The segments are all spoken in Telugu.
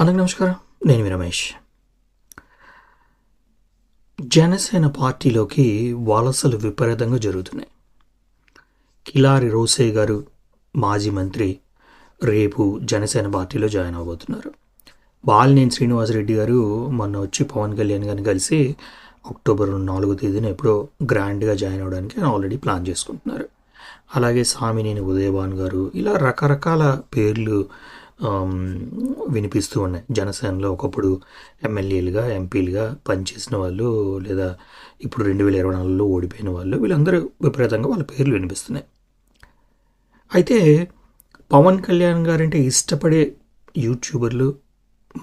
అందరికి నమస్కారం. నేను మీ రమేష్. జనసేన పార్టీలోకి వలసలు విపరీతంగా జరుగుతున్నాయి. కిలారి రోసే గారు మాజీ మంత్రి రేపు జనసేన పార్టీలో జాయిన్ అవబోతున్నారు. బాలినేని శ్రీనివాసరెడ్డి గారు మొన్న వచ్చి పవన్ కళ్యాణ్ గారిని కలిసి అక్టోబర్ నాలుగో తేదీన ఎప్పుడో గ్రాండ్గా జాయిన్ అవ్వడానికి ఆల్రెడీ ప్లాన్ చేసుకుంటున్నారు. అలాగే సామినేని ఉదయభాన్ గారు ఇలా రకరకాల పేర్లు వినిపిస్తూ ఉన్నాయి. జనసేనలో ఒకప్పుడు ఎమ్మెల్యేలుగా ఎంపీలుగా పనిచేసిన వాళ్ళు లేదా ఇప్పుడు రెండు వేల ఇరవై నాలుగులో ఓడిపోయిన వాళ్ళు వీళ్ళందరూ విపరీతంగా వాళ్ళ పేర్లు వినిపిస్తున్నాయి. అయితే పవన్ కళ్యాణ్ గారంటే ఇష్టపడే యూట్యూబర్లు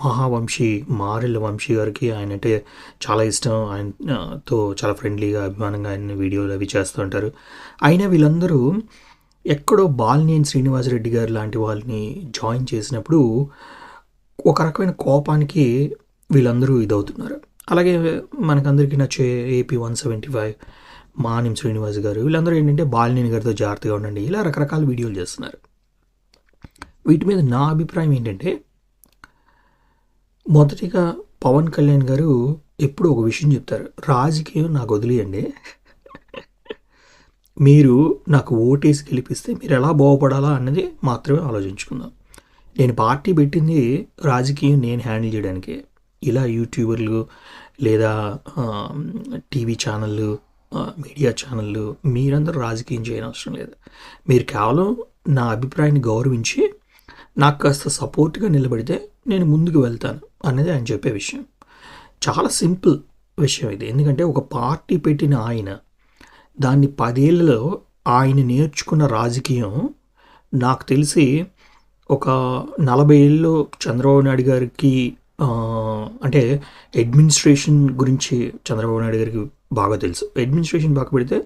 మహావంశీ మారెళ్ళ వంశీ గారికి ఆయన అంటే చాలా ఇష్టం. ఆయనతో చాలా ఫ్రెండ్లీగా అభిమానంగా ఆయన వీడియోలు అవి చేస్తూ ఉంటారు. అయినా వీళ్ళందరూ ఎక్కడో బాలినేని శ్రీనివాసరెడ్డి గారు లాంటి వాళ్ళని జాయిన్ చేసినప్పుడు ఒక రకమైన కోపానికి వీళ్ళందరూ ఇదవుతున్నారు. అలాగే మనకందరికీ నచ్చే ఏపీ వన్ సెవెంటీ ఫైవ్ మానిం శ్రీనివాస్ గారు వీళ్ళందరూ ఏంటంటే బాలినేని గారితో జాగ్రత్తగా ఉండండి ఇలా రకరకాల వీడియోలు చేస్తున్నారు. వీటి మీద నా అభిప్రాయం ఏంటంటే మొదటిగా పవన్ కళ్యాణ్ గారు ఎప్పుడు ఒక విషయం చెప్తారు రాజకీయం నాకు వదిలేయండి మీరు నాకు ఓటేసి గెలిపిస్తే మీరు ఎలా బాగుపడాలా అన్నది మాత్రమే ఆలోచించుకుందాం. నేను పార్టీ పెట్టింది రాజకీయం నేను హ్యాండిల్ చేయడానికి. ఇలా యూట్యూబర్లు లేదా టీవీ ఛానళ్ళు మీడియా ఛానళ్ళు మీరందరూ రాజకీయం చేయని అవసరం లేదు. మీరు కేవలం నా అభిప్రాయాన్ని గౌరవించి నాకు కాస్త సపోర్ట్గా నిలబడితే నేను ముందుకు వెళ్తాను అనేది ఆయన చెప్పే విషయం. చాలా సింపుల్ విషయం ఇది. ఎందుకంటే ఒక పార్టీ పెట్టిన ఆయన దాన్ని పదేళ్ళలో ఆయన నేర్చుకున్న రాజకీయం నాకు తెలిసి ఒక నలభై ఏళ్ళు చంద్రబాబు నాయుడు గారికి అంటే అడ్మినిస్ట్రేషన్ గురించి చంద్రబాబు నాయుడు గారికి బాగా తెలుసు. అడ్మినిస్ట్రేషన్ బాగా పెడితే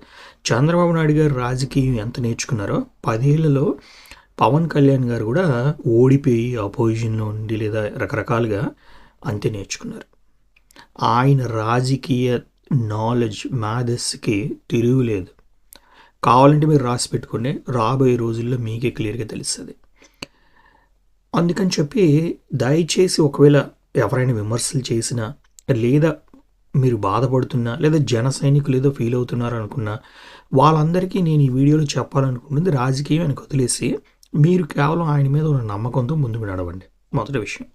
చంద్రబాబు నాయుడు గారు రాజకీయం ఎంత నేర్చుకున్నారో పదేళ్ళలో పవన్ కళ్యాణ్ గారు కూడా ఓడిపోయి అపోజిషన్లో ఉండి లేదా రకరకాలుగా అంతే నేర్చుకున్నారు. ఆయన రాజకీయ నాలెడ్జ్ మేధస్సుకి తిరుగులేదు కావాలంటే మీరు రాసి పెట్టుకోండి రాబోయే రోజుల్లో మీకే క్లియర్గా తెలుస్తుంది అందుకని చెప్పి దయచేసి ఒకవేళ ఎవరైనా విమర్శలు చేసినా లేదా మీరు బాధపడుతున్నా లేదా జన సైనికులు ఏదో ఫీల్ అవుతున్నారు అనుకున్నా వాళ్ళందరికీ నేను ఈ వీడియోలో చెప్పాలనుకున్నది రాజకీయం అని వదిలేసి మీరు కేవలం ఆయన మీద ఉన్న నమ్మకంతో ముందుకు నడవండి మొదటి విషయం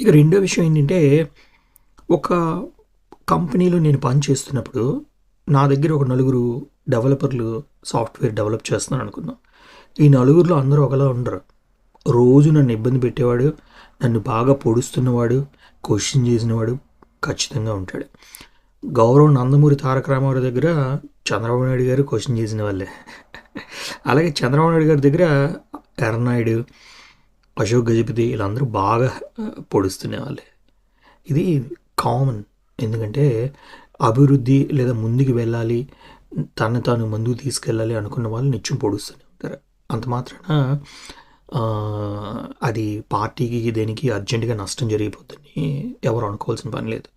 ఇక రెండో విషయం ఏంటంటే ఒక కంపెనీలో నేను పని చేస్తున్నప్పుడు నా దగ్గర ఒక నలుగురు డెవలపర్లు సాఫ్ట్వేర్ డెవలప్ చేస్తున్నాను అనుకుందాం. ఈ నలుగురిలో అందరూ ఒకలా ఉండరు. రోజు నన్ను ఇబ్బంది పెట్టేవాడు నన్ను బాగా పొడుస్తున్నవాడు క్వశ్చన్ చేసినవాడు ఖచ్చితంగా ఉంటాడు. గౌరవ్ నందమూరి తారక రామారావు దగ్గర చంద్రబాబు నాయుడు గారు క్వశ్చన్ చేసిన వాళ్ళే. అలాగే చంద్రబాబు నాయుడు గారి దగ్గర ఎర్రనాయుడు అశోక్ గజపతి వీళ్ళందరూ బాగా పొడుస్తునే వాళ్ళే ఇది కామన్ ఎందుకంటే అభివృద్ధి లేదా ముందుకు వెళ్ళాలి తను తాను ముందుకు తీసుకెళ్ళాలి అనుకున్న వాళ్ళు నిత్యం పొడుస్తూనే ఉంటారు. అంత మాత్రాన అది పార్టీకి దేనికి అర్జెంటుగా నష్టం జరిగిపోతుందని ఎవరు అనుకోవాల్సిన పని లేదు.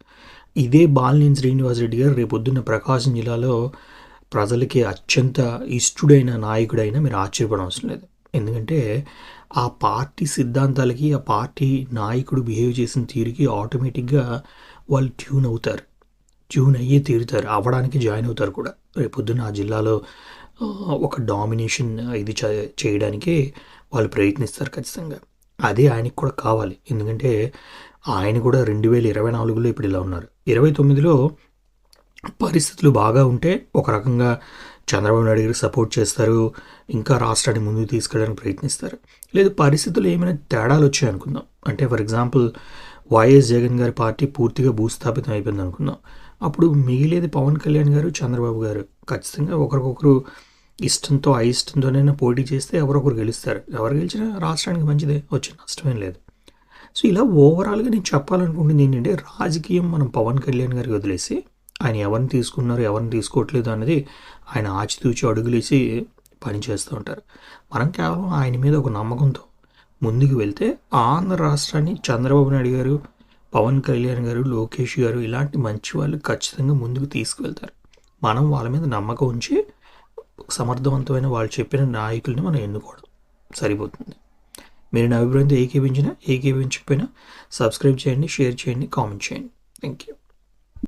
ఇదే బాలినేని శ్రీనివాసరెడ్డి గారు రేపొద్దున్న ప్రకాశం జిల్లాలో ప్రజలకి అత్యంత ఇష్టడైన నాయకుడైనా మీరు ఆశ్చర్యపడడం అవసరం లేదు. ఎందుకంటే ఆ పార్టీ సిద్ధాంతాలకి ఆ పార్టీ నాయకుడు బిహేవ్ చేసిన తీరుకి ఆటోమేటిక్గా వాళ్ళు ట్యూన్ అవుతారు. ట్యూన్ అయ్యే తీరుతారు. అవ్వడానికి జాయిన్ అవుతారు కూడా. రేపొద్దున ఆ జిల్లాలో ఒక డామినేషన్ ఇది చేయడానికి వాళ్ళు ప్రయత్నిస్తారు ఖచ్చితంగా. అదే ఆయనకి కూడా కావాలి. ఎందుకంటే ఆయన కూడా రెండు వేల ఇరవై నాలుగులో ఇప్పుడు ఇలా ఉన్నారు. ఇరవై తొమ్మిదిలో పరిస్థితులు బాగా ఉంటే ఒక రకంగా చంద్రబాబు నాయుడు గారికి సపోర్ట్ చేస్తారు. ఇంకా రాష్ట్రాన్ని ముందుకు తీసుకెళ్ళడానికి ప్రయత్నిస్తారు. లేదు పరిస్థితులు ఏమైనా తేడాలు వచ్చాయి అనుకుందాం అంటే ఫర్ ఎగ్జాంపుల్ వైఎస్ జగన్ గారి పార్టీ పూర్తిగా భూస్థాపితం అయిపోయింది అనుకున్నాం. అప్పుడు మిగిలేది పవన్ కళ్యాణ్ గారు చంద్రబాబు గారు. ఖచ్చితంగా ఒకరికొకరు ఇష్టంతో అయిష్టంతోనైనా పోటీ చేస్తే ఎవరొకరు గెలుస్తారు. ఎవరు గెలిచినా రాష్ట్రానికి మంచిదే వచ్చే నష్టమేం లేదు. సో ఇలా ఓవరాల్గా నేను చెప్పాలనుకుంటుంది ఏంటంటే రాజకీయం మనం పవన్ కళ్యాణ్ గారికి వదిలేసి ఆయన ఎవరిని తీసుకున్నారు ఎవరిని తీసుకోవట్లేదు అనేది ఆయన ఆచితూచి అడుగులేసి పని చేస్తూ ఉంటారు. మనం కేవలం ఆయన మీద ఒక నమ్మకంతో ముందుకు వెళ్తే ఆంధ్ర రాష్ట్రాన్ని చంద్రబాబు నాయుడు గారు పవన్ కళ్యాణ్ గారు లోకేష్ గారు ఇలాంటి మంచి వాళ్ళు ఖచ్చితంగా ముందుకు తీసుకువెళ్తారు. మనం వాళ్ళ మీద నమ్మకం ఉంచి సమర్థవంతమైన వాళ్ళు చెప్పిన నాయకుల్ని మనం ఎన్నుకోవడం సరిపోతుంది. మీరు నా అభిప్రాయంతో ఏకీపించినా ఏకీపించకపోయినా సబ్స్క్రైబ్ చేయండి షేర్ చేయండి కామెంట్ చేయండి. Thank you